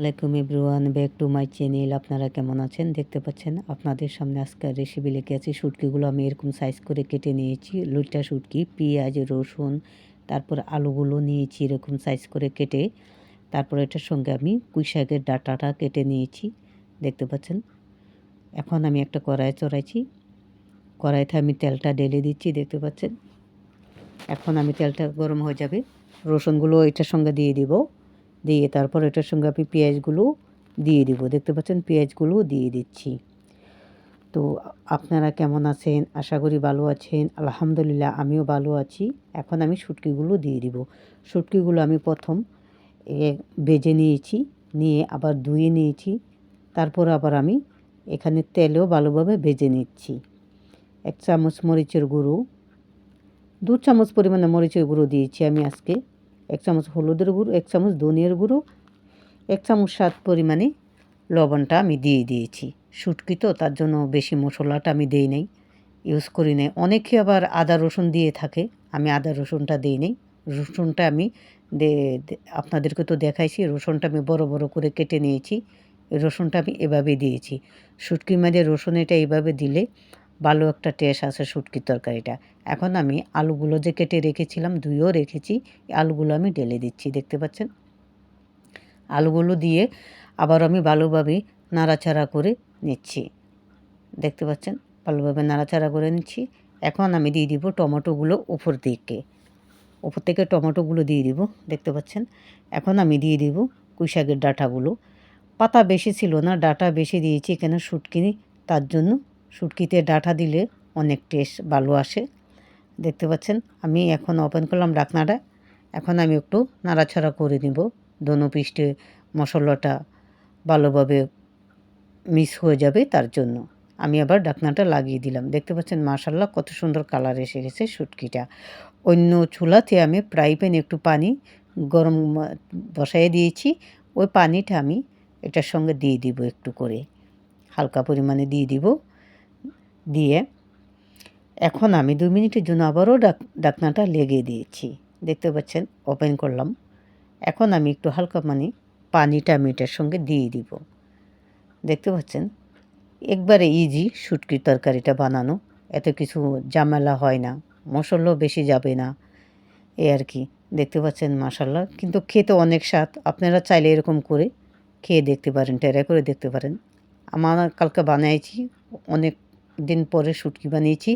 আলাইকুম everyone, back to my channel. আপনারা কেমন আছেন? দেখতে পাচ্ছেন আপনাদের সামনে আজকে রেসিপি লিখে আছি। শুটকিগুলো আমি এরকম সাইজ করে কেটে নিয়েছি। লুইটা শুটকি, পেঁয়াজ, রসুন, তারপর আলুগুলো নিয়েছি এরকম সাইজ করে কেটে। তারপর এটার সঙ্গে আমি শাকের ডাটাটা কেটে নিয়েছি। দেখতে পাচ্ছেন? এখন আমি একটা কড়াই চড়াইছি। কড়াইতে আমি তেলটা ঢেলে দিচ্ছি, দেখতে পাচ্ছেন? এখন আমি তেলটা গরম হয়ে যাবে। রসুনগুলো এটার সঙ্গে দিয়ে দিব। দিয়ে তারপর এটার সঙ্গে আমি পেঁয়াজগুলো দিয়ে দিব। দেখতে পাচ্ছেন পেঁয়াজগুলো দিয়ে দিচ্ছি। তো আপনারা কেমন আছেন? আশা করি ভালো আছেন। আলহামদুলিল্লাহ আমিও ভালো আছি। এখন আমি শুটকিগুলো দিয়ে দিব। শুটকিগুলো আমি প্রথম বেজে নিয়েছি, নিয়ে আবার ধুয়ে নিয়েছি। তারপর আবার আমি এখানে তেলেও ভালোভাবে ভেজে নিচ্ছি। এক চামচ মরিচের গুঁড়ো, দু চামচ পরিমাণে মরিচের গুঁড়ো দিয়েছি আমি আজকে। এক চামচ হলুদের গুঁড়ো, এক চামচ ধনিয়ার গুঁড়ো, এক চামচ স্বাদ পরিমাণে লবণটা আমি দিয়ে দিয়েছি। শুটকি তো, তার জন্য বেশি মশলাটা আমি দিই নাই। ইউজ করি নাই। অনেকে আবার আদা, রসুন দিয়ে থাকে। আমি আদা, রসুনটা দিই নাই। রসুনটা আমি দে আপনাদেরকে তো দেখাইছি, রসুনটা আমি বড় বড় করে কেটে নিয়েছি। রসুনটা আমি এভাবে দিয়েছি। শুটকি মাঝে রসুন এটা এইভাবে দিলে ভালো একটা টেস্ট আছে শুটকির তরকারিটা। এখন আমি আলুগুলো যে কেটে রেখেছিলাম, ধুয়েও রেখেছি আলুগুলো আমি ঢেলে দিচ্ছি, দেখতে পাচ্ছেন? আলুগুলো দিয়ে আবার আমি ভালোভাবে নাড়াচাড়া করে নিচ্ছি। দেখতে পাচ্ছেন? ভালোভাবে নাড়াচাড়া করে নিচ্ছি। এখন আমি দিয়ে দিব টমেটোগুলো উপর দিকে। ওপর থেকে টমেটোগুলো দিয়ে দিব, দেখতে পাচ্ছেন? এখন আমি দিয়ে দিব কুইশাকের ডাটাগুলো। পাতা বেশি ছিল না, ডাটা বেশি দিয়েছি কেন শুটকিনি তার জন্য শুটকিতে ডাঁটা দিলে অনেক টেস্ট ভালো আসে। দেখতে পাচ্ছেন, আমি এখন ওপেন করলাম ডাকনাটা এখন আমি একটু নাড়াছাড়া করে নিব। দোনো পিষ্টে মশলাটা ভালোভাবে মিস হয়ে যাবে তার জন্য। আমি আবার ডাকনাটা লাগিয়ে দিলাম। দেখতে পাচ্ছেন মাশাল্লাহ কত সুন্দর কালার এসে গেছে শুটকিটা অন্য চুলাতে আমি ফ্রাই প্যানে একটু পানি গরম বসাই দিয়েছি। ওই পানিটা আমি এটার সঙ্গে দিয়ে দিব একটু করে। হালকা পরিমাণে দিয়ে দিব। দিয়ে এখন আমি দু মিনিটের জন্য আবারও ডাক, ডাকনাটা লেগে দিয়েছি। দেখতে পাচ্ছেন ওপেন করলাম। এখন আমি একটু হালকা মানে পানিটা আমি এটার সঙ্গে দিয়ে দিব। দেখতে পাচ্ছেন, একবারে ইজি শুটকির তরকারিটা বানানো। এত কিছু জামেলা হয় না, মশলাও বেশি যাবে না, এ আর কি। দেখতে পাচ্ছেন মাসাল্লাহ কিন্তু খেতে অনেক স্বাদ। আপনারা চাইলে এরকম করে খেয়ে দেখতে পারেন টেরা করে দেখতে পারেন। আমার কালকে বানাইছি, অনেক দিন পরে শুটকি বানিয়েছি,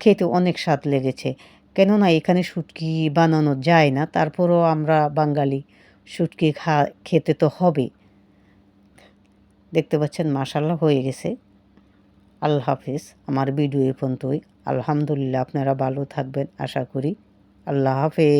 খেতে অনেক স্বাদ লেগেছে। কেননা এখানে শুটকি বানানো যায় না, তারপরও আমরা বাঙালি, শুটকি খা, খেতে তো হবে দেখতে পাচ্ছেন মাসাল্লাহ হয়ে গেছে। আল্লাহ হাফিজ, আমার ভিডিও এ পর্যন্তই। আলহামদুলিল্লাহ, আপনারা ভালো থাকবেন, আশা করি। আল্লাহ হাফেজ।